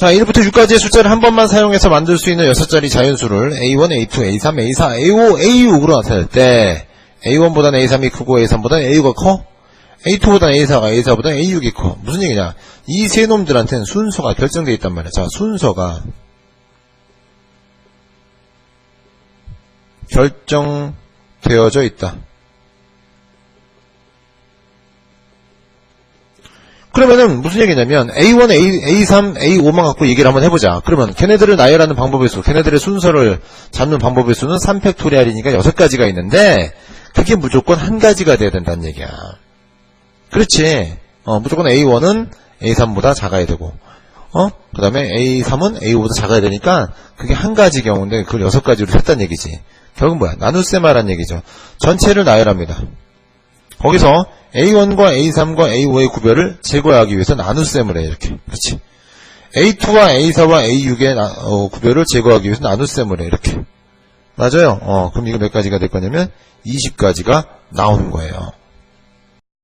자, 1부터 6까지의 숫자를 한 번만 사용해서 만들 수 있는 6자리 자연수를 A1, A2, A3, A4, A5, A6으로 나타낼 때 A1보다는 A3이 크고 A3보다는 A6가 커? A2보다는 A4가 A4보다는 A6이 커. 무슨 얘기냐? 이 세 놈들한테는 순서가 결정되어 있단 말이야. 자, 순서가 결정되어져 있다. 그러면은 무슨 얘기냐면 A1, A, A3, A5만 갖고 얘기를 한번 해보자. 그러면 걔네들을 나열하는 방법의 수, 걔네들의 순서를 잡는 방법의 수는 3팩토리알이니까 6가지가 있는데 그게 무조건 한 가지가 돼야 된다는 얘기야. 그렇지. 어, 무조건 A1은 A3보다 작아야 되고 어? 그 다음에 A3은 A5보다 작아야 되니까 그게 한 가지 경우인데 그걸 6가지로 했다는 얘기지. 결국은 뭐야? 나눗셈하라는 얘기죠. 전체를 나열합니다. 거기서 A1과 A3과 A5의 구별을 제거하기 위해서 나눗셈을 해 이렇게. 그렇지 A2와 A4와 A6의 나- 어, 구별을 제거하기 위해서 나눗셈을 해 이렇게. 맞아요? 어, 그럼 이거 몇 가지가 될 거냐면 20가지가 나오는 거예요